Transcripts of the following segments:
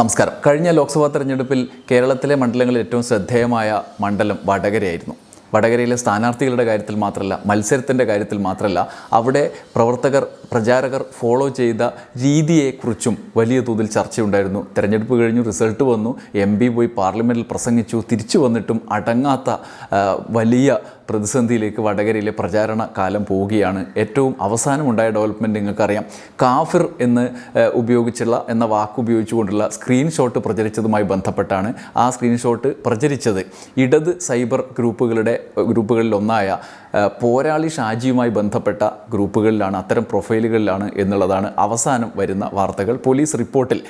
നമസ്കാരം. കഴിഞ്ഞ ലോക്സഭാ തെരഞ്ഞെടുപ്പിൽ കേരളത്തിലെ മണ്ഡലങ്ങളിൽ ഏറ്റവും ശ്രദ്ധേയമായ മണ്ഡലം വടകരയായിരുന്നു. വടകരയിലെ സ്ഥാനാർത്ഥികളുടെ കാര്യത്തിൽ മാത്രമല്ല മത്സരത്തിന്റെ കാര്യത്തിൽ മാത്രമല്ല അവിടെ പ്രവർത്തകർ പ്രചാരകർ ഫോളോ ചെയ്ത രീതിയെക്കുറിച്ചും വലിയ തോതിൽ ചർച്ചയുണ്ടായിരുന്നു. തെരഞ്ഞെടുപ്പ് കഴിഞ്ഞു റിസൾട്ട് വന്നു എം പി പോയി പാർലമെന്റിൽ പ്രസംഗിച്ചു തിരിച്ചു വന്നിട്ടും അടങ്ങാത്ത വലിയ പ്രതിസന്ധിയിലേക്ക് വടകരയിലെ പ്രചാരണ കാലം പോവുകയാണ്. ഏറ്റവും അവസാനമുണ്ടായ ഡെവലപ്മെന്റ് നിങ്ങൾക്കറിയാം. കാഫിർ എന്ന് ഉപയോഗിച്ചുള്ള എന്ന വാക്ക് ഉപയോഗിച്ചുകൊണ്ടുള്ള സ്ക്രീൻഷോട്ട് പ്രചരിച്ചതുമായി ബന്ധപ്പെട്ടാണ് ആ സ്ക്രീൻഷോട്ട് പ്രചരിച്ചത്. ഇടത് സൈബർ ഗ്രൂപ്പുകളുടെ ഏഹ്, പോരാളി ഷാജിയുമായി ബന്ധപ്പെട്ട ഗ്രൂപ്പുകളിലാണ് അത്തരം പ്രൊഫൈലുകളിലാണ് എന്നുള്ളതാണ് അവസാനം വരുന്ന വാർത്തകൾ. പോലീസ് റിപ്പോർട്ടിൽ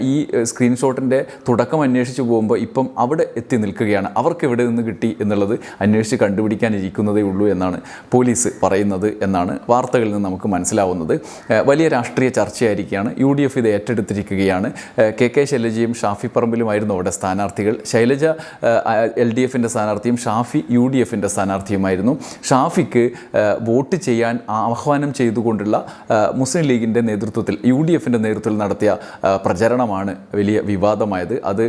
ഈ സ്ക്രീൻഷോട്ടിന്റെ തുടക്കം അന്വേഷിച്ച് പോകുമ്പോൾ ഇപ്പം അവിടെ എത്തി നിൽക്കുകയാണ്. അവർക്ക് എവിടെ നിന്ന് കിട്ടി എന്നുള്ളത് അന്വേഷിച്ച് കണ്ടുപിടിക്കാനിരിക്കുന്നതേ ഉള്ളൂ എന്നാണ് പോലീസ് പറയുന്നത് എന്നാണ് വാർത്തകളിൽ നിന്ന് നമുക്ക് മനസ്സിലാവുന്നത്. വലിയ രാഷ്ട്രീയ ചർച്ചയായിരിക്കുകയാണ്. യു ഡി എഫ് ഇത് ഏറ്റെടുത്തിരിക്കുകയാണ്. കെ കെ ശൈലജയും ഷാഫി പറമ്പിലുമായിരുന്നു അവിടെ സ്ഥാനാർത്ഥികൾ. ശൈലജ എൽ ഡി എഫിന്റെ സ്ഥാനാർത്ഥിയും ഷാഫി യു ഡി എഫിന്റെ സ്ഥാനാർത്ഥിയുമായിരുന്നു. ഷാഫിക്ക് വോട്ട് ചെയ്യാൻ ആഹ്വാനം ചെയ്തുകൊണ്ടുള്ള മുസ്ലിം ലീഗിന്റെ നേതൃത്വത്തിൽ യു ഡി എഫിന്റെ നേതൃത്വത്തിൽ നടത്തിയ പ്രചരണമാണ് വലിയ വിവാദമായത്. അത്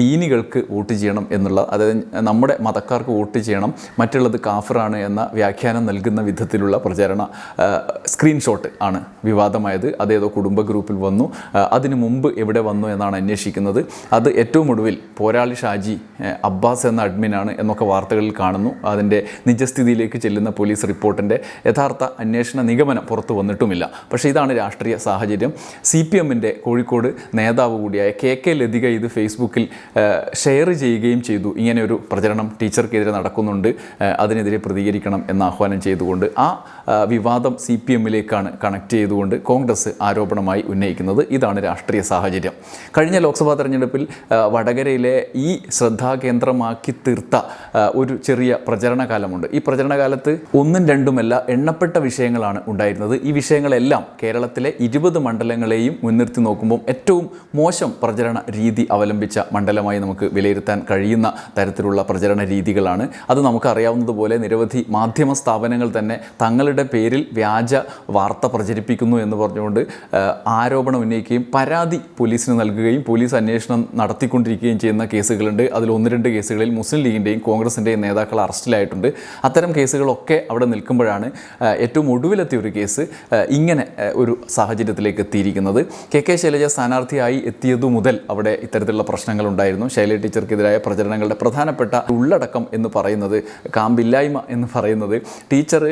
ദീനികൾക്ക് വോട്ട് ചെയ്യണം എന്നുള്ള അതായത് നമ്മുടെ മതക്കാർക്ക് വോട്ട് ചെയ്യണം മറ്റുള്ളത് കാഫറാണ് എന്ന വ്യാഖ്യാനം നൽകുന്ന വിധത്തിലുള്ള പ്രചരണ സ്ക്രീൻഷോട്ട് ആണ് വിവാദമായത്. അതേതോ കുടുംബ ഗ്രൂപ്പിൽ വന്നു. അതിന് മുമ്പ് എവിടെ വന്നു എന്നാണ് അന്വേഷിക്കുന്നത്. അത് ഏറ്റവും ഒടുവിൽ പോരാളി ഷാജി അബ്ബാസ് എന്ന അഡ്മിനാണ് എന്നൊക്കെ വാർത്തകളിൽ കാണുന്നു. അതിന്റെ നിജസ്ഥിതിയിലേക്ക് ചെല്ലുന്ന പോലീസ് റിപ്പോർട്ടിന്റെ യഥാർത്ഥ അന്വേഷണ നിഗമനം പുറത്തു വന്നിട്ടുമില്ല. പക്ഷേ ഇതാണ് രാഷ്ട്രീയ സാഹചര്യം. സി പി എമ്മിന്റെ കോഴിക്കോട് നേതാവ് കൂടിയായ കെ കെ ലതിക ഇത് ഫേസ്ബുക്കിൽ ഷെയർ ചെയ്യുകയും ചെയ്തു. ഇങ്ങനെ ഒരു പ്രചരണം ടീച്ചർക്കെതിരെ നടക്കുന്നുണ്ട്. അതിനെതിരെ പ്രതികരിക്കണം എന്ന് ആഹ്വാനം ചെയ്തുകൊണ്ട് ആ വിവാദം സി പി എമ്മിലേക്കാണ് കണക്ട് ചെയ്തുകൊണ്ട് കോൺഗ്രസ് ആരോപണമായി ഉന്നയിക്കുന്നത്. ഇതാണ് രാഷ്ട്രീയ സാഹചര്യം. കഴിഞ്ഞ ലോക്സഭാ തെരഞ്ഞെടുപ്പിൽ വടകരയിലെ ഈ ശ്രദ്ധാകേന്ദ്രമാക്കി തീർത്ത ഒരു ചെറിയ പ്രചരണ കാലമുണ്ട് ഈ പ്രചരണകാലത്ത് ഒന്നും രണ്ടുമല്ല എണ്ണപ്പെട്ട വിഷയങ്ങളാണ് ഉണ്ടായിരുന്നത്. ഈ വിഷയങ്ങളെല്ലാം കേരളത്തിലെ ഇരുപത് മണ്ഡലങ്ങളെയും മുൻനിർത്തി നോക്കുമ്പോൾ ഏറ്റവും മോശം പ്രചരണ രീതി അവലംബിച്ച മണ്ഡലമായി നമുക്ക് വിലയിരുത്താൻ കഴിയുന്ന തരത്തിലുള്ള പ്രചരണ രീതികളാണ്. അത് നമുക്കറിയാവുന്നതുപോലെ നിരവധി മാധ്യമ സ്ഥാപനങ്ങൾ തന്നെ തങ്ങളുടെ പേരിൽ വ്യാജ വാർത്ത പ്രചരിപ്പിക്കുന്നു എന്ന് പറഞ്ഞുകൊണ്ട് ആരോപണം ഉന്നയിക്കുകയും പരാതി പോലീസിന് നൽകുകയും പോലീസ് അന്വേഷണം നടത്തിക്കൊണ്ടിരിക്കുകയും ചെയ്യുന്ന കേസുകളുണ്ട്. അതിൽ ഒന്ന് രണ്ട് കേസുകളിൽ മുസ്ലിം ലീഗിന്റെയും കോൺഗ്രസിന്റെയും നേതാക്കൾ അറസ്റ്റിലായിട്ടുണ്ട്. അത്തരം കേസുകളൊക്കെ അവിടെ നിൽക്കുമ്പോഴാണ് ഏറ്റവും ഒടുവിലെത്തിയ ഒരു കേസ് ഇങ്ങനെ ഒരു സാഹചര്യത്തിലേക്ക് എത്തിയിരിക്കുന്നത്. കെ കെ ശൈലജ സ്ഥാനാർത്ഥിയായി എത്തിയതു മുതൽ അവിടെ ഇത്തരത്തിലുള്ള പ്രശ്നങ്ങൾ ഉണ്ടായിരുന്നു ശൈലജ ടീച്ചർക്കെതിരായ പ്രചരണങ്ങളുടെ പ്രധാനപ്പെട്ട ഉള്ളടക്കം എന്ന് പറയുന്നത് കാമ്പില്ലായ്മ എന്ന് പറയുന്നത് ടീച്ചർ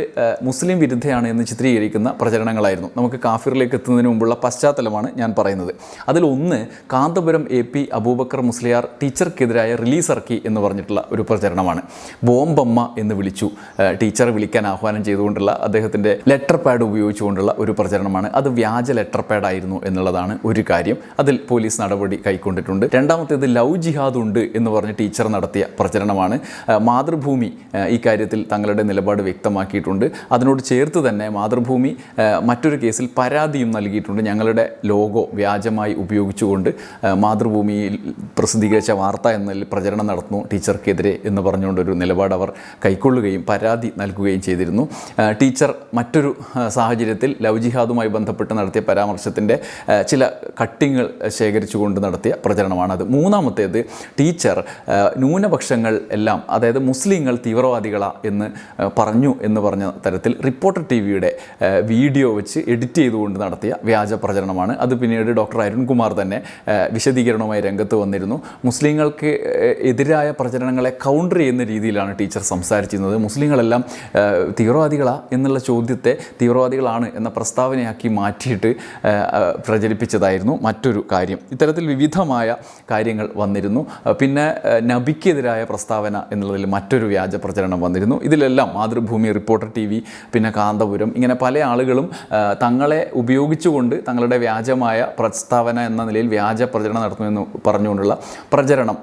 മുസ്ലിം വിരുദ്ധയാണ് എന്ന് ചിത്രീകരിക്കുന്ന പ്രചരണങ്ങളായിരുന്നു. നമുക്ക് കാഫിറിലേക്ക് എത്തുന്നതിന് മുമ്പുള്ള പശ്ചാത്തലമാണ് ഞാൻ പറയുന്നത്. അതിലൊന്ന് കാന്തപുരം എ പി അബൂബക്കർ മുസ്ലിയാർ ടീച്ചർക്കെതിരായ റിലീസ് ഇറക്കി എന്ന് പറഞ്ഞിട്ടുള്ള ഒരു പ്രചരണമാണ്. ബോംബമ്മ എന്ന് വിളിച്ചു. ആ, ടീച്ചറെ വിളിക്കാൻ ആഹ്വാനം ചെയ്തുകൊണ്ടുള്ള അദ്ദേഹത്തിന്റെ ലെറ്റർ പാഡ് ഉപയോഗിച്ചുകൊണ്ടുള്ള ഒരു പ്രചരണമാണ്. അത് വ്യാജ ലെറ്റർ പാഡായിരുന്നു എന്നുള്ളതാണ് ഒരു കാര്യം. അതിൽ പോലീസ് നടപടി കൈക്കൊണ്ടിട്ടുണ്ട്. രണ്ടാമത്തേത് ലവ് ജിഹാദ് ഉണ്ട് എന്ന് പറഞ്ഞ് ടീച്ചർ നടത്തിയ പ്രചരണമാണ്. മാതൃഭൂമി ഇക്കാര്യത്തിൽ തങ്ങളുടെ നിലപാട് വ്യക്തമാക്കിയിട്ടുണ്ട്. അതിനോട് ചേർത്ത് തന്നെ മാതൃഭൂമി മറ്റൊരു കേസിൽ പരാതിയും നൽകിയിട്ടുണ്ട്. ഞങ്ങളുടെ ലോഗോ വ്യാജമായി ഉപയോഗിച്ചുകൊണ്ട് മാതൃഭൂമിയിൽ പ്രസിദ്ധീകരിച്ച വാർത്ത എന്നതിൽ പ്രചരണം നടത്തുന്നു ടീച്ചർക്കെതിരെ എന്ന് പറഞ്ഞുകൊണ്ടൊരു നിലപാട് അവർ കൈക്കൊള്ളുകയും നൽകുകയും ചെയ്തിരുന്നു. ടീച്ചർ മറ്റൊരു സാഹചര്യത്തിൽ ലവ് ജിഹാദുമായി ബന്ധപ്പെട്ട് നടത്തിയ പരാമർശത്തിന്റെ ചില കട്ടിങ്ങൾ ശേഖരിച്ചുകൊണ്ട് നടത്തിയ പ്രചരണമാണത്. മൂന്നാമത്തേത് ടീച്ചർ ന്യൂനപക്ഷങ്ങൾ എല്ലാം അതായത് മുസ്ലിങ്ങൾ തീവ്രവാദികളാ എന്ന് പറഞ്ഞു എന്ന് പറഞ്ഞ തരത്തിൽ റിപ്പോർട്ടർ ടി വിയുടെ വീഡിയോ വെച്ച് എഡിറ്റ് ചെയ്തുകൊണ്ട് നടത്തിയ വ്യാജ പ്രചരണമാണ്. അത് പിന്നീട് ഡോക്ടർ അരുൺകുമാർ തന്നെ വിശദീകരണവുമായി രംഗത്ത് വന്നിരുന്നു. മുസ്ലിങ്ങൾക്ക് എതിരായ പ്രചരണങ്ങളെ കൗണ്ടർ ചെയ്യുന്ന രീതിയിലാണ് ടീച്ചർ സംസാരിച്ചിരുന്നത്. മുസ്ലിങ്ങളെല്ലാം തീവ്രവാദികളാണ് തീവ്രവാദികളാ എന്നുള്ള ചോദ്യത്തെ തീവ്രവാദികളാണ് എന്ന പ്രസ്താവനയാക്കി മാറ്റിയിട്ട് പ്രചരിപ്പിച്ചതായിരുന്നു മറ്റൊരു കാര്യം. ഇത്തരത്തിൽ വിവിധമായ കാര്യങ്ങൾ വന്നിരുന്നു. പിന്നെ നബിക്കെതിരായ പ്രസ്താവന എന്നുള്ളതിൽ മറ്റൊരു വ്യാജ പ്രചരണം വന്നിരുന്നു. ഇതിലെല്ലാം മാതൃഭൂമി റിപ്പോർട്ടർ ടി വി പിന്നെ കാന്തപുരം ഇങ്ങനെ പല ആളുകളും തങ്ങളെ ഉപയോഗിച്ചുകൊണ്ട് തങ്ങളുടെ വ്യാജമായ പ്രസ്താവന എന്ന നിലയിൽ വ്യാജ പ്രചരണം നടത്തുമെന്ന് പറഞ്ഞുകൊണ്ടുള്ള പ്രചരണം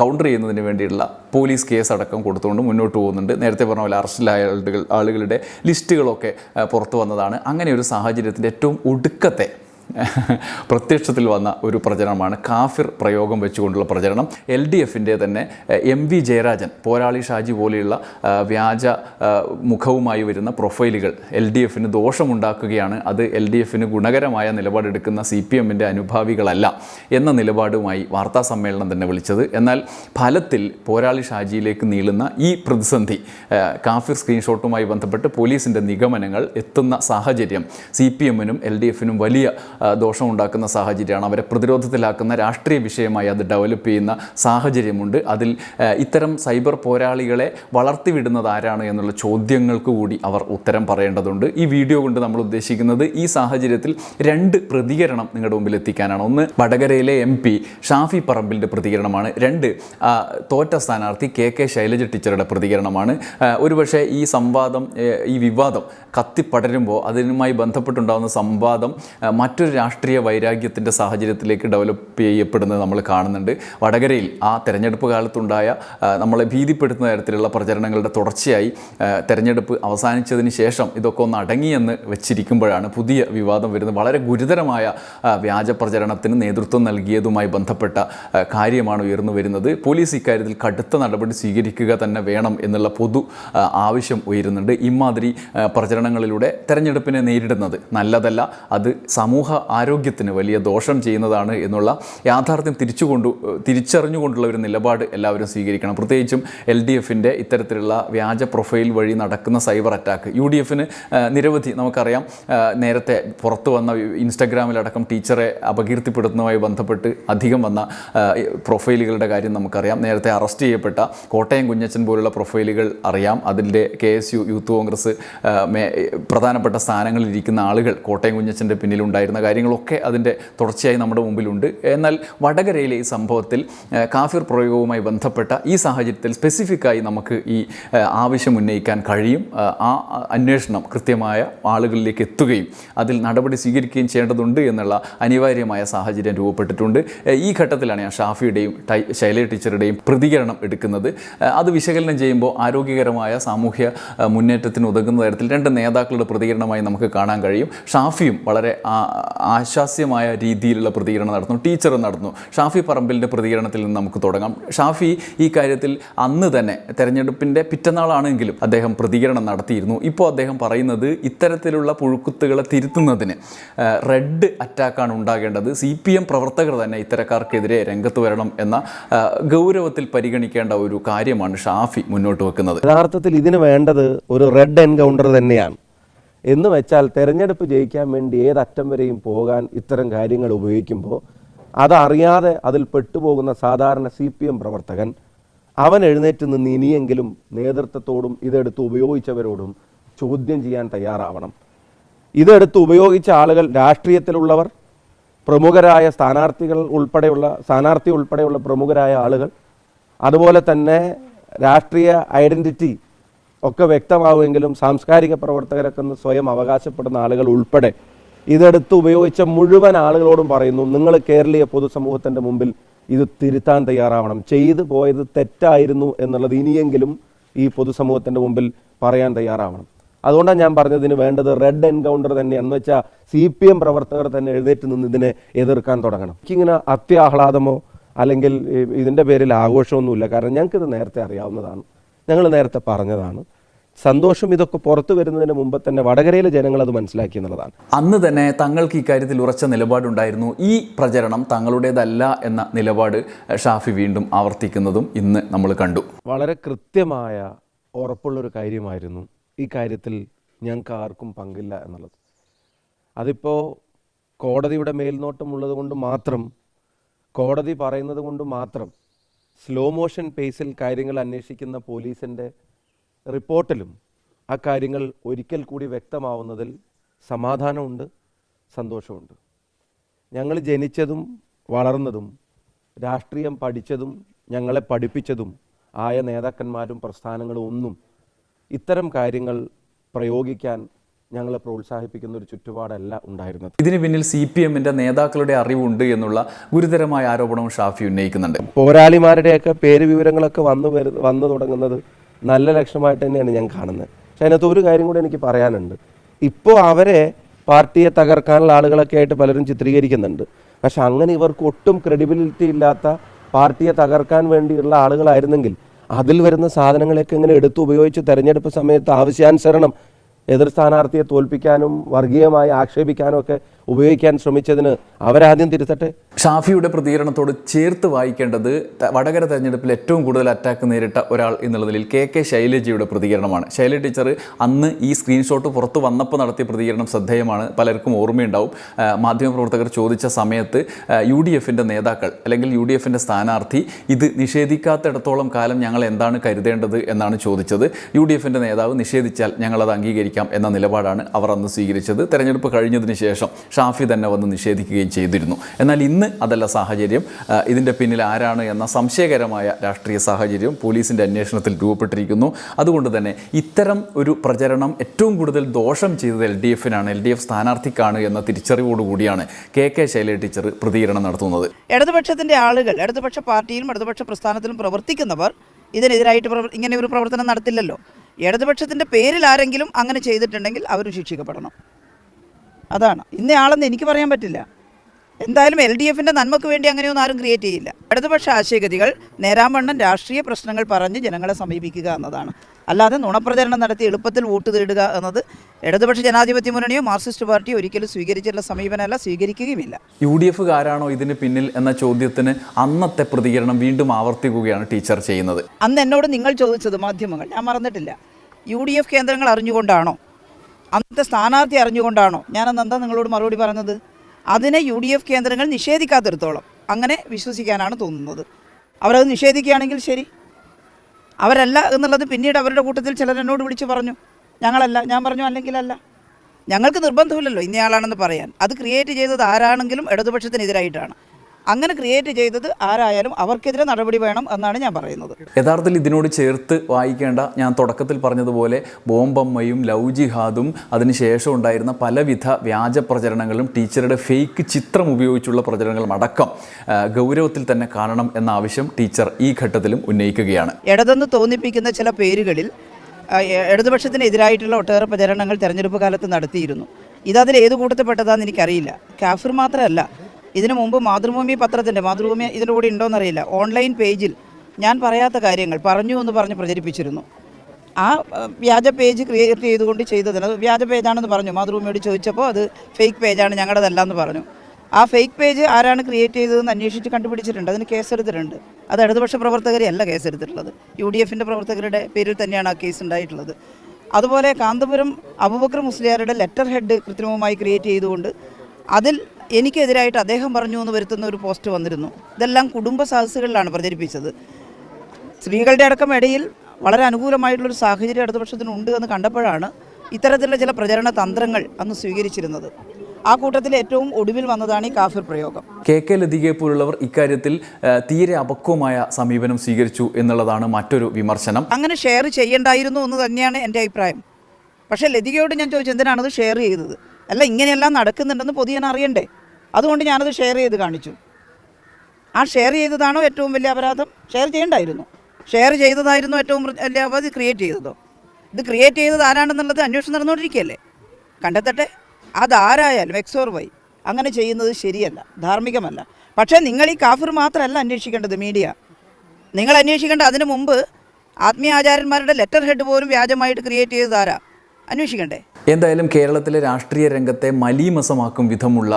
കൗണ്ടർ ചെയ്യുന്നതിന് വേണ്ടിയിട്ടുള്ള പോലീസ് കേസ് അടക്കം കൊടുത്തുകൊണ്ട് മുന്നോട്ട് പോകുന്നുണ്ട്. നേരത്തെ പറഞ്ഞ പോലെ അറസ്റ്റിലായ ആളുകൾ ആളുകളുടെ ലിസ്റ്റുകളൊക്കെ പുറത്തു വന്നതാണ്. അങ്ങനെ ഒരു സാഹചര്യത്തിന്റെ ഏറ്റവും ഒടുക്കത്തെ പ്രത്യക്ഷത്തിൽ വന്ന ഒരു പ്രചരണമാണ്. കാഫിർ പ്രയോഗം വെച്ചുകൊണ്ടുള്ള പ്രചരണം. എൽ ഡി എഫിന്റെ തന്നെ എം വി ജയരാജൻ പോരാളി ഷാജി പോലെയുള്ള വ്യാജ മുഖവുമായി വരുന്ന പ്രൊഫൈലുകൾ എൽ ഡി എഫിന് ദോഷമുണ്ടാക്കുകയാണ്. അത് എൽ ഡി എഫിന് ഗുണകരമായ നിലപാടെടുക്കുന്ന സി പി എമ്മിന്റെ അനുഭാവികളല്ല എന്ന നിലപാടുമായി വാർത്താ സമ്മേളനം തന്നെ വിളിച്ചത്. എന്നാൽ ഫലത്തിൽ പോരാളി ഷാജിയിലേക്ക് നീളുന്ന ഈ പ്രതിസന്ധി കാഫിർ സ്ക്രീൻഷോട്ടുമായി ബന്ധപ്പെട്ട് പോലീസിന്റെ നിഗമനങ്ങൾ എത്തുന്ന സാഹചര്യം സി പി എമ്മിനും എൽ ഡി എഫിനും വലിയ ദോഷമുണ്ടാക്കുന്ന സാഹചര്യമാണ്. അവരെ പ്രതിരോധത്തിലാക്കുന്ന രാഷ്ട്രീയ വിഷയമായി അത് ഡെവലപ്പ് ചെയ്യുന്ന സാഹചര്യമുണ്ട്. അതിൽ ഇത്തരം സൈബർ പോരാളികളെ വളർത്തിവിടുന്നത് ആരാണ് എന്നുള്ള ചോദ്യങ്ങൾക്ക് കൂടി അവർ ഉത്തരം പറയേണ്ടതുണ്ട്. ഈ വീഡിയോ കൊണ്ട് നമ്മൾ ഉദ്ദേശിക്കുന്നത് ഈ സാഹചര്യത്തിൽ രണ്ട് പ്രതികരണം നിങ്ങളുടെ മുമ്പിൽ എത്തിക്കാനാണ്. ഒന്ന് വടകരയിലെ എം പി ഷാഫി പറമ്പിലിന്റെ പ്രതികരണമാണ്. രണ്ട് തോറ്റ സ്ഥാനാർത്ഥി കെ കെ ശൈലജ ടീച്ചറുടെ പ്രതികരണമാണ്. ഒരുപക്ഷെ ഈ സംവാദം ഈ വിവാദം കത്തിപ്പടരുമ്പോൾ അതിനുമായി ബന്ധപ്പെട്ടുണ്ടാകുന്ന സംവാദം മറ്റൊരു രാഷ്ട്രീയ വൈരാഗ്യത്തിന്റെ സാഹചര്യത്തിലേക്ക് ഡെവലപ്പ് ചെയ്യപ്പെടുന്നത് നമ്മൾ കാണുന്നുണ്ട്. വടകരയിൽ ആ തെരഞ്ഞെടുപ്പ് കാലത്തുണ്ടായ നമ്മളെ ഭീതിപ്പെടുത്തുന്ന തരത്തിലുള്ള പ്രചരണങ്ങളുടെ തുടർച്ചയായി തെരഞ്ഞെടുപ്പ് അവസാനിച്ചതിന് ശേഷം ഇതൊക്കെ ഒന്ന് അടങ്ങിയെന്ന് വെച്ചിരിക്കുമ്പോഴാണ് പുതിയ വിവാദം വരുന്നത്. വളരെ ഗുരുതരമായ വ്യാജ പ്രചരണത്തിന് നേതൃത്വം നൽകിയതുമായി ബന്ധപ്പെട്ട കാര്യമാണ് ഉയർന്നു വരുന്നത്. പോലീസ് ഇക്കാര്യത്തിൽ കടുത്ത നടപടി സ്വീകരിക്കുക തന്നെ വേണം എന്നുള്ള പൊതു ആവശ്യം ഉയരുന്നുണ്ട്. ഇമാതിരി പ്രചരണങ്ങളിലൂടെ തെരഞ്ഞെടുപ്പിനെ നേരിടുന്നത് നല്ലതല്ല. അത് സമൂഹ ആരോഗ്യത്തിന് വലിയ ദോഷം ചെയ്യുന്നതാണ് എന്നുള്ള യാഥാർത്ഥ്യം തിരിച്ചുകൊണ്ടു തിരിച്ചറിഞ്ഞുകൊണ്ടുള്ള ഒരു നിലപാട് എല്ലാവരും സ്വീകരിക്കണം. പ്രത്യേകിച്ചും എൽ ഡി എഫിന്റെ ഇത്തരത്തിലുള്ള വ്യാജ പ്രൊഫൈൽ വഴി നടക്കുന്ന സൈബർ അറ്റാക്ക്. യു ഡി എഫിന് നിരവധി നമുക്കറിയാം നേരത്തെ പുറത്തു വന്ന ഇൻസ്റ്റഗ്രാമിലടക്കം ടീച്ചറെ അപകീർത്തിപ്പെടുത്തുന്നതുമായി ബന്ധപ്പെട്ട് അധികം വന്ന പ്രൊഫൈലുകളുടെ കാര്യം നമുക്കറിയാം. നേരത്തെ അറസ്റ്റ് ചെയ്യപ്പെട്ട കോട്ടയം കുഞ്ഞച്ചൻ പോലുള്ള പ്രൊഫൈലുകൾ അറിയാം. അതിന്റെ K S U youth Congress പ്രധാനപ്പെട്ട സ്ഥാനങ്ങളിൽ ഇരിക്കുന്ന ആളുകൾ കോട്ടയം കുഞ്ഞച്ചന്റെ പിന്നിലുണ്ടായിരുന്ന കാര്യങ്ങളൊക്കെ അതിന്റെ തുടർച്ചയായി നമ്മുടെ മുമ്പിലുണ്ട്. എന്നാൽ വടകരയിലെ ഈ സംഭവത്തിൽ കാഫിർ പ്രയോഗവുമായി ബന്ധപ്പെട്ട ഈ സാഹചര്യത്തിൽ സ്പെസിഫിക്കായി നമുക്ക് ഈ ആവശ്യം ഉന്നയിക്കാൻ കഴിയും. ആ, അന്വേഷണം കൃത്യമായ ആളുകളിലേക്ക് എത്തുകയും അതിൽ നടപടി സ്വീകരിക്കുകയും ചെയ്യേണ്ടതുണ്ട് എന്നുള്ള അനിവാര്യമായ സാഹചര്യം രൂപപ്പെട്ടിട്ടുണ്ട്. ഈ ഘട്ടത്തിലാണ് ഞാൻ ഷാഫിയുടെയും ടൈ ശൈലജ ടീച്ചറുടെയും പ്രതികരണം എടുക്കുന്നത്. അത് വിശകലനം ചെയ്യുമ്പോൾ ആരോഗ്യകരമായ സാമൂഹ്യ മുന്നേറ്റത്തിന് ഉതകുന്ന തരത്തിൽ രണ്ട് നേതാക്കളുടെ പ്രതികരണമായി നമുക്ക് കാണാൻ കഴിയും. ഷാഫിയും വളരെ ആശാസ്യമായ രീതിയിലുള്ള പ്രതികരണം നടന്നു ടീച്ചർ നടന്നു ഷാഫി പറമ്പിലിന്റെ പ്രതികരണത്തിൽ നിന്ന് നമുക്ക് തുടങ്ങാം. ഷാഫി ഈ കാര്യത്തിൽ അന്ന് തന്നെ തെരഞ്ഞെടുപ്പിന്റെ പിറ്റന്നാളാണെങ്കിലും അദ്ദേഹം പ്രതികരണം നടത്തിയിരുന്നു. ഇപ്പോൾ അദ്ദേഹം പറയുന്നത് ഇത്തരത്തിലുള്ള പുഴുക്കുത്തുകളെ തിരുത്തുന്നതിന് റെഡ് അറ്റാക്കാണ് ഉണ്ടാകേണ്ടത്. സി പി എം പ്രവർത്തകർ തന്നെ ഇത്തരക്കാർക്കെതിരെ രംഗത്ത് വരണം എന്ന ഗൗരവത്തിൽ പരിഗണിക്കേണ്ട ഒരു കാര്യമാണ് ഷാഫി മുന്നോട്ട് വെക്കുന്നത്. യഥാർത്ഥത്തിൽ ഇതിന് വേണ്ടത് ഒരു റെഡ് എൻകൗണ്ടർ തന്നെയാണ്. എന്ന് വെച്ചാൽ തെരഞ്ഞെടുപ്പ് ജയിക്കാൻ വേണ്ടി ഏതറ്റം വരെയും പോകാൻ ഇത്തരം കാര്യങ്ങൾ ഉപയോഗിക്കുമ്പോൾ അതറിയാതെ അതിൽ പെട്ടുപോകുന്ന സാധാരണ സി പി എം പ്രവർത്തകൻ അവൻ എഴുന്നേറ്റ് നിന്ന് ഇനിയെങ്കിലും നേതൃത്വത്തോടും ഇതെടുത്ത് ഉപയോഗിച്ചവരോടും ചോദ്യം ചെയ്യാൻ തയ്യാറാവണം. ഇതെടുത്ത് ഉപയോഗിച്ച ആളുകൾ രാഷ്ട്രീയത്തിലുള്ളവർ പ്രമുഖരായ സ്ഥാനാർത്ഥികൾ ഉൾപ്പെടെയുള്ള സ്ഥാനാർത്ഥി ഉൾപ്പെടെയുള്ള പ്രമുഖരായ ആളുകൾ അതുപോലെ തന്നെ രാഷ്ട്രീയ ഐഡന്റിറ്റി ഒക്കെ വ്യക്തമാവുമെങ്കിലും സാംസ്കാരിക പ്രവർത്തകരൊക്കെ സ്വയം അവകാശപ്പെടുന്ന ആളുകൾ ഉൾപ്പെടെ ഇതെടുത്ത് ഉപയോഗിച്ച മുഴുവൻ ആളുകളോടും പറയുന്നു നിങ്ങൾ കേരളീയ പൊതുസമൂഹത്തിന്റെ മുമ്പിൽ ഇത് തിരുത്താൻ തയ്യാറാവണം. ചെയ്തു പോയത് തെറ്റായിരുന്നു എന്നുള്ളത് ഇനിയെങ്കിലും ഈ പൊതുസമൂഹത്തിന്റെ മുമ്പിൽ പറയാൻ തയ്യാറാവണം. അതുകൊണ്ടാണ് ഞാൻ പറഞ്ഞതിന് വേണ്ടത് റെഡ് എൻകൗണ്ടർ തന്നെ എന്ന് വെച്ചാൽ സി പി എം പ്രവർത്തകർ തന്നെ എഴുന്നേറ്റ് നിന്ന് ഇതിനെ എതിർക്കാൻ തുടങ്ങണം. എനിക്കിങ്ങനെ അത്യാഹ്ലാദമോ അല്ലെങ്കിൽ ഇതിന്റെ പേരിൽ ആഘോഷമൊന്നുമില്ല. കാരണം ഞങ്ങൾക്കിത് നേരത്തെ അറിയാവുന്നതാണ്. ഞങ്ങൾ നേരത്തെ പറഞ്ഞതാണ്. സന്തോഷം ഇതൊക്കെ പുറത്തു വരുന്നതിന് മുമ്പ് തന്നെ വടകരയിലെ ജനങ്ങൾ അത് മനസ്സിലാക്കി എന്നുള്ളതാണ്. അന്ന് തന്നെ തങ്ങൾക്ക് ഇക്കാര്യത്തിൽ ഉറച്ച നിലപാടുണ്ടായിരുന്നു. ഈ പ്രചരണം തങ്ങളുടേതല്ല എന്ന നിലപാട് ഷാഫി വീണ്ടും ആവർത്തിക്കുന്നതും ഇന്ന് നമ്മൾ കണ്ടു. വളരെ കൃത്യമായ ഉറപ്പുള്ളൊരു കാര്യമായിരുന്നു ഈ കാര്യത്തിൽ ഞങ്ങൾക്ക് ആർക്കും പങ്കില്ല എന്നുള്ളത്. അതിപ്പോൾ കോടതിയുടെ മേൽനോട്ടമുള്ളത് കൊണ്ട് മാത്രം കോടതി പറയുന്നത് കൊണ്ട് മാത്രം സ്ലോ മോഷൻ പേസിൽ കാര്യങ്ങൾ അന്വേഷിക്കുന്ന പോലീസിന്റെ റിപ്പോർട്ടിലും ആ കാര്യങ്ങൾ ഒരിക്കൽ കൂടി വ്യക്തമാവുന്നതിൽ സമാധാനമുണ്ട് സന്തോഷമുണ്ട്. ഞങ്ങൾ ജനിച്ചതും വളർന്നതും രാഷ്ട്രീയം പഠിച്ചതും ഞങ്ങളെ പഠിപ്പിച്ചതും ആയ നേതാക്കന്മാരും പ്രസ്ഥാനങ്ങളും ഒന്നും ഇത്തരം കാര്യങ്ങൾ പ്രയോഗിക്കാൻ ഞങ്ങളെ പ്രോത്സാഹിപ്പിക്കുന്ന ഒരു ചുറ്റുപാടല്ല ഉണ്ടായിരുന്നത്. ഇതിന് പിന്നിൽ സി പി എമ്മിന്റെ നേതാക്കളുടെ അറിവുണ്ട് എന്നുള്ള ഗുരുതരമായ ആരോപണവും ഷാഫി ഉന്നയിക്കുന്നുണ്ട്. പോരാളിമാരുടെയൊക്കെ പേര് വിവരങ്ങളൊക്കെ വന്നു വന്നു തുടങ്ങുന്നത് നല്ല ലക്ഷണമായിട്ട് തന്നെയാണ് ഞാൻ കാണുന്നത്. പക്ഷെ അതിനകത്ത് ഒരു കാര്യം കൂടി എനിക്ക് പറയാനുണ്ട്. ഇപ്പോൾ അവരെ പാർട്ടിയെ തകർക്കാനുള്ള ആളുകളൊക്കെ ആയിട്ട് പലരും ചിത്രീകരിക്കുന്നുണ്ട്. പക്ഷെ അങ്ങനെ ഇവർക്ക് ഒട്ടും ക്രെഡിബിലിറ്റി ഇല്ലാത്ത പാർട്ടിയെ തകർക്കാൻ വേണ്ടിയുള്ള ആളുകളായിരുന്നെങ്കിൽ അതിൽ വരുന്ന സാധനങ്ങളൊക്കെ ഇങ്ങനെ എടുത്ത് ഉപയോഗിച്ച് തെരഞ്ഞെടുപ്പ് സമയത്ത് ആവശ്യാനുസരണം എതിർ സ്ഥാനാർത്ഥിയെ തോൽപ്പിക്കാനും വർഗീയമായി ആക്ഷേപിക്കാനും ഒക്കെ ഉപയോഗിക്കാൻ ശ്രമിച്ചതിന് അവരാദ്യം തിരുത്തട്ടെ? ഷാഫിയുടെ പ്രതികരണത്തോട് ചേർത്ത് വായിക്കേണ്ടത് വടകര തെരഞ്ഞെടുപ്പിൽ ഏറ്റവും കൂടുതൽ അറ്റാക്ക് നേരിട്ട ഒരാൾ എന്നുള്ളതിൽ കെ കെ ശൈലജയുടെ പ്രതികരണമാണ്. ശൈലജ ടീച്ചർ അന്ന് ഈ സ്ക്രീൻഷോട്ട് പുറത്ത് വന്നപ്പോൾ നടത്തിയ പ്രതികരണം ശ്രദ്ധേയമാണ്. പലർക്കും ഓർമ്മയുണ്ടാവും. മാധ്യമപ്രവർത്തകർ ചോദിച്ച സമയത്ത് യു ഡി എഫിന്റെ നേതാക്കൾ അല്ലെങ്കിൽ യു ഡി എഫിന്റെ സ്ഥാനാർത്ഥി ഇത് നിഷേധിക്കാത്തിടത്തോളം കാലം ഞങ്ങൾ എന്താണ് കരുതേണ്ടത് എന്നാണ് ചോദിച്ചത്. യു ഡി എഫിന്റെ നേതാവ് നിഷേധിച്ചാൽ ഞങ്ങളത് അംഗീകരിക്കാം എന്ന നിലപാടാണ് അവർ അന്ന് സ്വീകരിച്ചത്. തെരഞ്ഞെടുപ്പ് കഴിഞ്ഞതിന് ശേഷം ഷാഫി തന്നെ വന്ന് നിഷേധിക്കുകയും ചെയ്തിരുന്നു. എന്നാൽ ഇന്ന് അതല്ല സാഹചര്യം. ഇതിന്റെ പിന്നിൽ ആരാണ് എന്ന സംശയകരമായ രാഷ്ട്രീയ സാഹചര്യം പോലീസിന്റെ അന്വേഷണത്തിൽ രൂപപ്പെട്ടിരിക്കുന്നു. അതുകൊണ്ട് തന്നെ ഇത്തരം ഒരു പ്രചരണം ഏറ്റവും കൂടുതൽ ദോഷം ചെയ്തത് എൽ ഡി എഫിനാണ്. എൽ ഡി എഫ് സ്ഥാനാർത്ഥിക്കാണ് എന്ന തിരിച്ചറിവോടുകൂടിയാണ് കെ കെ ശൈല ടീച്ചർ പ്രതികരണം നടത്തുന്നത്. ഇടതുപക്ഷത്തിന്റെ ആളുകൾ ഇടതുപക്ഷ പാർട്ടിയിലും ഇടതുപക്ഷ പ്രസ്ഥാനത്തിലും പ്രവർത്തിക്കുന്നവർ ഇതിനെതിരായിട്ട് ഇങ്ങനെ ഒരു പ്രവർത്തനം നടത്തില്ലല്ലോ. ഇടതുപക്ഷത്തിന്റെ പേരിൽ ആരെങ്കിലും അങ്ങനെ ചെയ്തിട്ടുണ്ടെങ്കിൽ അവരും ശിക്ഷിക്കപ്പെടണം. അതാണ്. ഇന്നയാളെന്ന് എനിക്ക് പറയാൻ പറ്റില്ല. എന്തായാലും എൽ ഡി എഫിന്റെ നന്മക്ക് വേണ്ടി അങ്ങനെയൊന്നും ആരും ക്രിയേറ്റ് ചെയ്യില്ല. ഇടതുപക്ഷ ആശയഗതികൾ നേരാമണ്ണം രാഷ്ട്രീയ പ്രശ്നങ്ങൾ പറഞ്ഞ് ജനങ്ങളെ സമീപിക്കുക എന്നതാണ്. അല്ലാതെ നുണപ്രചരണം നടത്തി എളുപ്പത്തിൽ വോട്ട് തേടുക എന്നത് ഇടതുപക്ഷ ജനാധിപത്യ മുന്നണിയോ മാർക്സിസ്റ്റ് പാർട്ടിയോ ഒരിക്കലും സ്വീകരിച്ചിട്ടുള്ള സമീപനമല്ല സ്വീകരിക്കുകയുമില്ല. യു ഡി എഫുകാരാണോ ഇതിന് പിന്നിൽ എന്ന ചോദ്യത്തിന് അന്നത്തെ പ്രതികരണം വീണ്ടും ആവർത്തിക്കുകയാണ് ടീച്ചർ ചെയ്യുന്നത്? അന്ന് എന്നോട് നിങ്ങൾ ചോദിച്ചത് മാധ്യമങ്ങൾ. ഞാൻ മറന്നിട്ടില്ല. യു ഡി എഫ് കേന്ദ്രങ്ങൾ അറിഞ്ഞുകൊണ്ടാണോ അന്നത്തെ സ്ഥാനാർത്ഥി അറിഞ്ഞുകൊണ്ടാണോ? ഞാനന്ന് എന്താ നിങ്ങളോട് മറുപടി പറഞ്ഞത്? അതിനെ യു ഡി എഫ് കേന്ദ്രങ്ങൾ നിഷേധിക്കാത്തിടത്തോളം അങ്ങനെ വിശ്വസിക്കാനാണ് തോന്നുന്നത്. അവരത് നിഷേധിക്കുകയാണെങ്കിൽ ശരി. അവരല്ല എന്നുള്ളത് പിന്നീട് അവരുടെ കൂട്ടത്തിൽ ചിലർ എന്നോട് വിളിച്ച് പറഞ്ഞു. ഞങ്ങളല്ല ഞാൻ പറഞ്ഞു അല്ലെങ്കിൽ അല്ല ഞങ്ങൾക്ക് നിർബന്ധമില്ലല്ലോ ഇന്നയാളാണെന്ന് പറയാൻ. അത് ക്രിയേറ്റ് ചെയ്തത് ആരാണെങ്കിലും ഇടതുപക്ഷത്തിനെതിരായിട്ടാണ്. അങ്ങനെ ക്രിയേറ്റ് ചെയ്തത് ആരായാലും അവർക്കെതിരെ നടപടി വേണം എന്നാണ് ഞാൻ പറയുന്നത്. യഥാർത്ഥത്തിൽ ഇതിനോട് ചേർത്ത് വായിക്കേണ്ട ഞാൻ തുടക്കത്തിൽ പറഞ്ഞതുപോലെ ബോംബമ്മയും ലവ് ജിഹാദും അതിനുശേഷം ഉണ്ടായിരുന്ന പലവിധ വ്യാജ പ്രചരണങ്ങളും ടീച്ചറുടെ ഫേക്ക് ചിത്രം ഉപയോഗിച്ചുള്ള പ്രചരണങ്ങളും അടക്കം ഗൗരവത്തിൽ തന്നെ കാണണം എന്ന ആവശ്യം ടീച്ചർ ഈ ഘട്ടത്തിലും ഉന്നയിക്കുകയാണ്. ഇടതെന്ന് തോന്നിപ്പിക്കുന്ന ചില പേരുകളിൽ ഇടതുപക്ഷത്തിനെതിരായിട്ടുള്ള ഒട്ടേറെ പ്രചരണങ്ങൾ തെരഞ്ഞെടുപ്പ് കാലത്ത് നടത്തിയിരുന്നു. ഇതതിൽ ഏത് കൂട്ടത്തിൽപ്പെട്ടതാന്ന് എനിക്കറിയില്ല. കാഫിർ മാത്രമല്ല ഇതിനു മുമ്പ് മാതൃഭൂമി പത്രത്തിന്റെ മാതൃഭൂമി ഇതിന്റെ കൂടെ ഉണ്ടോയെന്നറിയില്ല ഓൺലൈൻ പേജിൽ ഞാൻ പറയാത്ത കാര്യങ്ങൾ പറഞ്ഞു എന്ന് പറഞ്ഞ് പ്രചരിപ്പിച്ചിരുന്നു. ആ വ്യാജ പേജ് ക്രിയേറ്റ് ചെയ്തുകൊണ്ട് ചെയ്തതിന് അത് വ്യാജ പേജാണെന്ന് പറഞ്ഞു. മാതൃഭൂമിയോട് ചോദിച്ചപ്പോൾ അത് ഫേക്ക് പേജാണ് ഞങ്ങളുടേതല്ല എന്ന് പറഞ്ഞു. ആ ഫേക്ക് പേജ് ആരാണ് ക്രിയേറ്റ് ചെയ്തതെന്ന് അന്വേഷിച്ച് കണ്ടുപിടിച്ചിട്ടുണ്ട്. അതിന് കേസെടുത്തിട്ടുണ്ട്. അത് ഇടതുപക്ഷ പ്രവർത്തകരെ അല്ല കേസെടുത്തിട്ടുള്ളത്. യു ഡി എഫിന്റെ പ്രവർത്തകരുടെ പേരിൽ തന്നെയാണ് ആ കേസ് ഉണ്ടായിട്ടുള്ളത്. അതുപോലെ കാന്തപുരം അബുബക്കർ മുസ്ലിയാരുടെ ലെറ്റർ ഹെഡ് കൃത്രിമമായി ക്രിയേറ്റ് ചെയ്തുകൊണ്ട് അതിൽ എനിക്കെതിരായിട്ട് അദ്ദേഹം പറഞ്ഞു എന്ന് വരുത്തുന്ന ഒരു പോസ്റ്റ് വന്നിരുന്നു. ഇതെല്ലാം കുടുംബ സദസ്സുകളിലാണ് പ്രചരിപ്പിച്ചത്. സ്ത്രീകളുടെ അടക്കം ഇടയിൽ വളരെ അനുകൂലമായിട്ടുള്ളൊരു സാഹചര്യം ഇടതുപക്ഷത്തിന് ഉണ്ട് എന്ന് കണ്ടപ്പോഴാണ് ഇത്തരത്തിലുള്ള ചില പ്രചരണ തന്ത്രങ്ങൾ അന്ന് സ്വീകരിച്ചിരുന്നത്. ആ കൂട്ടത്തിൽ ഏറ്റവും ഒടുവിൽ വന്നതാണ് ഈ കാഫിർ പ്രയോഗം. കെ കെ ലതികയെ പോലുള്ളവർ ഇക്കാര്യത്തിൽ തീരെ അപക്വമായ സമീപനം സ്വീകരിച്ചു എന്നുള്ളതാണ് മറ്റൊരു വിമർശനം. അങ്ങനെ ഷെയർ ചെയ്യേണ്ടായിരുന്നു എന്ന് തന്നെയാണ് എന്റെ അഭിപ്രായം. പക്ഷേ ലതികയോട് ഞാൻ ചോദിച്ചു എന്തിനാണത് ഷെയർ ചെയ്തത്? അല്ല ഇങ്ങനെയെല്ലാം നടക്കുന്നുണ്ടെന്ന് പൊതുജനം അറിയണ്ടേ? അതുകൊണ്ട് ഞാനത് ഷെയർ ചെയ്ത് കാണിച്ചു. ആ ഷെയർ ചെയ്തതാണോ ഏറ്റവും വലിയ അപരാധം? ഷെയർ ചെയ്യണ്ടായിരുന്നു. ഷെയർ ചെയ്തതായിരുന്നു ഏറ്റവും വലിയ അപരാധം ക്രിയേറ്റ് ചെയ്തതോ? ഇത് ക്രിയേറ്റ് ചെയ്തത് ആരാണെന്നുള്ളത് അന്വേഷണം നടന്നുകൊണ്ടിരിക്കുകയല്ലേ? കണ്ടെത്തട്ടെ. അതാരായാലും എക്സോർ വൈ അങ്ങനെ ചെയ്യുന്നത് ശരിയല്ല ധാർമ്മികമല്ല. പക്ഷേ നിങ്ങൾ ഈ കാഫിർ മാത്രമല്ല അന്വേഷിക്കേണ്ടത് മീഡിയ നിങ്ങൾ അന്വേഷിക്കേണ്ട അതിനു മുമ്പ് ആത്മീയ ലെറ്റർ ഹെഡ് പോലും വ്യാജമായിട്ട് ക്രിയേറ്റ് ചെയ്തതാരാ അന്വേഷിക്കണ്ടേ? എന്തായാലും കേരളത്തിലെ രാഷ്ട്രീയ രംഗത്തെ മലീമസമാക്കും വിധമുള്ള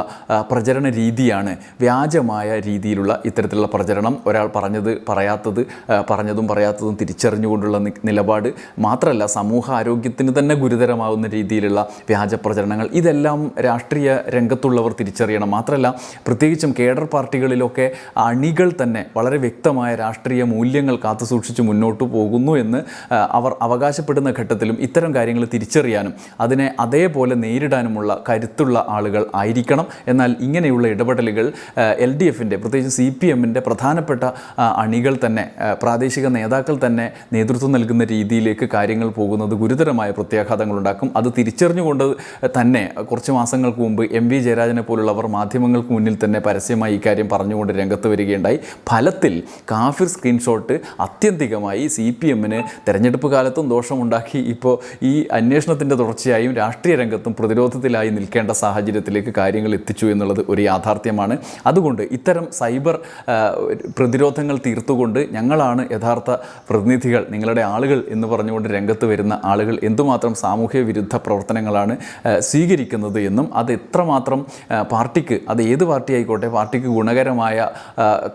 പ്രചരണ രീതിയാണ് വ്യാജമായ രീതിയിലുള്ള ഇത്തരത്തിലുള്ള പ്രചരണം. ഒരാൾ പറഞ്ഞത് പറയാത്തത് പറഞ്ഞതും പറയാത്തതും തിരിച്ചറിഞ്ഞുകൊണ്ടുള്ള നിലപാട്. മാത്രമല്ല സമൂഹ ആരോഗ്യത്തിന് തന്നെ ഗുരുതരമാവുന്ന രീതിയിലുള്ള വ്യാജ പ്രചരണങ്ങൾ. ഇതെല്ലാം രാഷ്ട്രീയ രംഗത്തുള്ളവർ തിരിച്ചറിയണം. മാത്രമല്ല പ്രത്യേകിച്ചും കേഡർ പാർട്ടികളിലൊക്കെ അണികൾ തന്നെ വളരെ വ്യക്തമായ രാഷ്ട്രീയ മൂല്യങ്ങൾ കാത്തുസൂക്ഷിച്ച് മുന്നോട്ട് പോകുന്നു എന്ന് അവർ അവകാശപ്പെടുന്ന ഘട്ടത്തിലും ഇത്തരം കാര്യങ്ങൾ തിരിച്ചറിയാനും അതിനെ അതേപോലെ നേരിടാനുമുള്ള കരുത്തുള്ള ആളുകൾ ആയിരിക്കണം. എന്നാൽ ഇങ്ങനെയുള്ള ഇടപെടലുകൾ എൽ ഡി എഫിന്റെ പ്രത്യേകിച്ച് സി പി എമ്മിന്റെ പ്രധാനപ്പെട്ട അണികൾ തന്നെ പ്രാദേശിക നേതാക്കൾ തന്നെ നേതൃത്വം നൽകുന്ന രീതിയിലേക്ക് കാര്യങ്ങൾ പോകുന്നത് ഗുരുതരമായ പ്രത്യാഘാതങ്ങൾ ഉണ്ടാക്കും അത് തിരിച്ചറിഞ്ഞുകൊണ്ട് തന്നെ കുറച്ച് മാസങ്ങൾക്ക് മുമ്പ് എം വി ജയരാജനെ പോലുള്ളവർ മാധ്യമങ്ങൾക്ക് മുന്നിൽ തന്നെ പരസ്യമായി ഇക്കാര്യം പറഞ്ഞുകൊണ്ട് രംഗത്ത് വരികയുണ്ടായി. ഫലത്തിൽ കാഫിർ സ്ക്രീൻഷോട്ട് അത്യന്തികമായി സി പി എമ്മിന് തെരഞ്ഞെടുപ്പ് കാലത്തും ദോഷമുണ്ടാക്കി. ഇപ്പോൾ ഈ അന്വേഷണത്തിന്റെ തുടർച്ചയായും തീർച്ചയായും രാഷ്ട്രീയ രംഗത്തും പ്രതിരോധത്തിലായി നിൽക്കേണ്ട സാഹചര്യത്തിലേക്ക് കാര്യങ്ങൾ എത്തിച്ചു എന്നുള്ളത് ഒരു യാഥാർത്ഥ്യമാണ്. അതുകൊണ്ട് ഇത്തരം സൈബർ പ്രതിരോധങ്ങൾ തീർത്തുകൊണ്ട് ഞങ്ങളാണ് യഥാർത്ഥ പ്രതിനിധികൾ. നിങ്ങളുടെ ആളുകൾ എന്ന് പറഞ്ഞുകൊണ്ട് രംഗത്ത് വരുന്ന ആളുകൾ എന്തുമാത്രം സാമൂഹ്യ വിരുദ്ധ പ്രവർത്തനങ്ങളാണ് സ്വീകരിക്കുന്നത് എന്നും അത് എത്രമാത്രം പാർട്ടിക്ക് അത് ഏത് പാർട്ടി ആയിക്കോട്ടെ പാർട്ടിക്ക് ഗുണകരമായ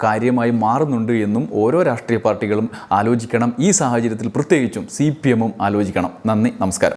കാര്യമായി മാറുന്നുണ്ട് എന്നും ഓരോ രാഷ്ട്രീയ പാർട്ടികളും ആലോചിക്കണം. ഈ സാഹചര്യത്തിൽ പ്രത്യേകിച്ചും സി പി എമ്മും ആലോചിക്കണം. നന്ദി നമസ്കാരം.